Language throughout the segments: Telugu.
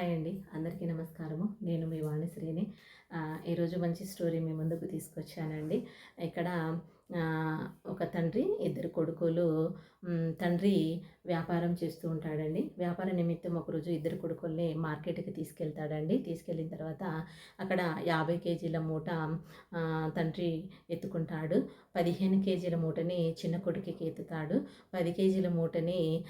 హాయ్ అండి. అందరికీ నమస్కారము. నేను మీ వాణిశ్రీని. ఈరోజు మంచి స్టోరీ మీ ముందుకు తీసుకొచ్చానండి. ఇక్కడ ఒక తండ్రి ఇద్దరు కొడుకులు తండ్రి వ్యాపారం చేస్తూ ఉంటాడండి. వ్యాపార నిమిత్తం ఒకరోజు ఇద్దరు కొడుకుల్ని మార్కెట్కి తీసుకెళ్తాడండి. తీసుకెళ్ళిన తర్వాత అక్కడ యాభై కేజీల మూట తండ్రి ఎత్తుకుంటాడు. పదిహేను కేజీల మూటని చిన్న కొడుకుకి ఎత్తుతాడు. పది కేజీల మూటని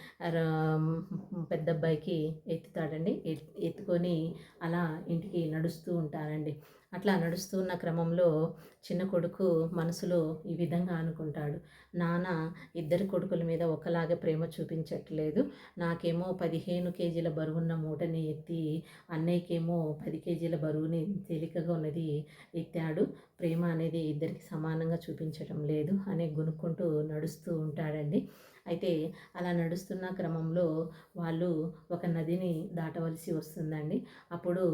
పెద్ద అబ్బాయికి ఎత్తుతాడండి. ఎత్- ఎత్తుకొని అలా ఇంటికి నడుస్తూ ఉంటారండి. అట్లా నడుస్తున్న క్రమంలో చిన్న కొడుకు మనసులో ఈ విధంగా అనుకుంటాడు. నాన్న ఇద్దరు కొడుకుల మీద ఒకలాగే ప్రేమ చూపించట్లేదు నాకేమో పదిహేను కేజీల బరువున్న మూటని ఎత్తి అన్నయ్యకేమో పది కేజీల బరువుని తేలికగా ఉన్నది ఎత్తాడు. ప్రేమ అనేది ఇద్దరికి సమానంగా చూపించటం లేదు అని గునుక్కుంటూ నడుస్తూ ఉంటాడండి. అయితే అలా నడుస్తున్న క్రమంలో వాళ్ళు ఒక నదిని దాటవలసి వస్తుందండి. అప్పుడు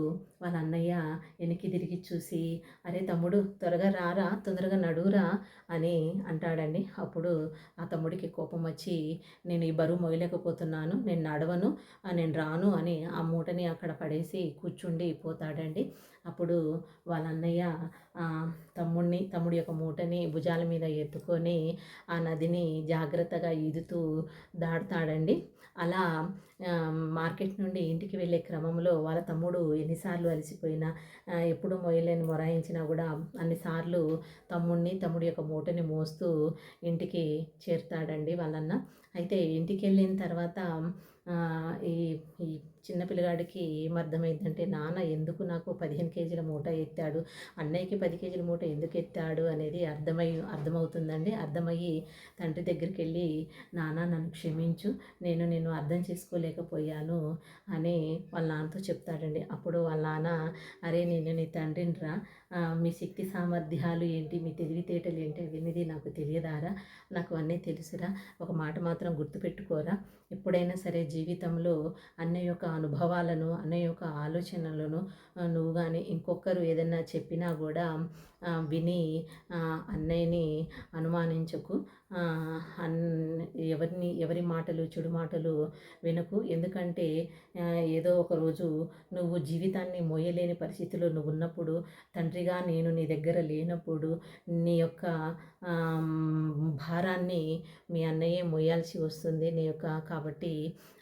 వాళ్ళ అన్నయ్య వెనక్కి తిరిగి చూసి అరే తమ్ముడు త్వరగా రారా తొందరగా నడువురా అని అంటాడండి. అప్పుడు ఆ తమ్ముడికి కోపం వచ్చి నేను ఈ బరువు మొయ్యలేకపోతున్నాను నేను నడవను నేను రాను అని ఆ మూటని అక్కడ పడేసి కూర్చుండి పోతాడండి. అప్పుడు వాళ్ళ అన్నయ్య తమ్ముడిని తమ్ముడి యొక్క మూటని భుజాల మీద ఎత్తుకొని ఆ నదిని జాగ్రత్తగా ఈదుతూ దాటుతాడండి. అలా మార్కెట్ నుండి ఇంటికి వెళ్ళే క్రమంలో వాళ్ళ తమ్ముడు ఎన్నిసార్లు అలసిపోయినా ఎప్పుడు మొయ్యలేని మొరాయించినా కూడా అన్నిసార్లు తమ్ముడిని తమ్ముడి యొక్క మూటని మోస్తూ ఇంటికి చేరుతాడండి వాళ్ళన్న. అయితే ఇంటికి వెళ్ళిన తర్వాత ఈ ఈ చిన్న పిల్లగాడికి ఏమర్థమైందంటే నాన్న ఎందుకు నాకు పదిహేను కేజీల మూట ఎత్తాడు? అన్నయ్యకి పది కేజీల మూట ఎందుకు ఎత్తాడు? అనేది అర్థమై అర్థమవుతుందండి. అర్థమయ్యి తండ్రి దగ్గరికి వెళ్ళి నాన్న నన్ను క్షమించు. నేను నేను అర్థం చేసుకోలేకపోయాను అని వాళ్ళ నాన్నతో చెప్తాడండి. అప్పుడు వాళ్ళ నాన్న అరే నేను నీ తండ్రినిరా రా మీ శక్తి సామర్థ్యాలు ఏంటి మీ తెలివితేటలు ఏంటి వినిది నాకు తెలియదారా నాకు అన్నీ తెలుసురా ఒక మాట మాత్రం గుర్తుపెట్టుకోరా. ఎప్పుడైనా సరే జీవితంలో అన్న యొక్క అనుభవాలను అన్న యొక్క ఆలోచనలను నువ్వు కానీ ఇంకొకరు ఏదైనా చెప్పినా కూడా విని అన్నయ్యని అనుమానించకు. ఎవరిని ఎవరి మాటలు చెడు మాటలు వినకు. ఎందుకంటే ఏదో ఒక రోజు నువ్వు జీవితాన్ని మోయలేని పరిస్థితిలో నువ్వు ఉన్నప్పుడు తండ్రిగా నేను నీ దగ్గర లేనప్పుడు నీ యొక్క భారాన్ని మీ అన్నయ్యే మోయాల్సి వస్తుంది. నీ యొక్క కాబట్టి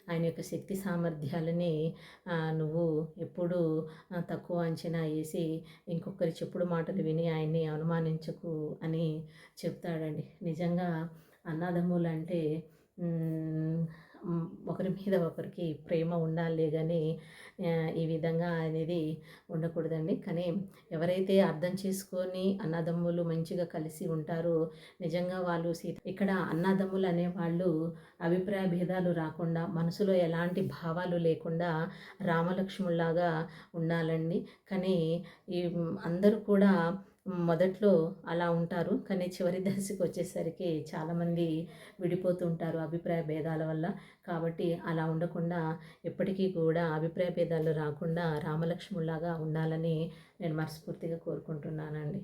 ఆయన యొక్క శక్తి సామర్థ్యాలని నువ్వు ఎప్పుడూ తక్కువ అంచనా వేసి ఇంకొకరి చెప్పుడు మాటలు విని ఆయన్ని అనుమానించకు అని చెప్తాడండి. నిజంగా అన్నదమ్ములు అంటే ఒకరి మీద ఒకరికి ప్రేమ ఉండాలి కానీ ఈ విధంగా అనేది ఉండకూడదండి. కానీ ఎవరైతే అర్థం చేసుకొని అన్నదమ్ములు మంచిగా కలిసి ఉంటారో నిజంగా వాళ్ళు ఇక్కడ అన్నదమ్ములు అనేవాళ్ళు అభిప్రాయ భేదాలు రాకుండా మనసులో ఎలాంటి భావాలు లేకుండా రామలక్ష్ముల్లాగా ఉండాలండి. కానీ ఈ అందరూ కూడా మొదట్లో అలా ఉంటారు. కానీ చివరి దశకు వచ్చేసరికి చాలామంది విడిపోతూ ఉంటారు అభిప్రాయ భేదాల వల్ల. కాబట్టి అలా ఉండకుండా ఎప్పటికీ కూడా అభిప్రాయ భేదాలు రాకుండా రామలక్ష్ముల్లాగా ఉండాలని నేను మనస్ఫూర్తిగా కోరుకుంటున్నానండి.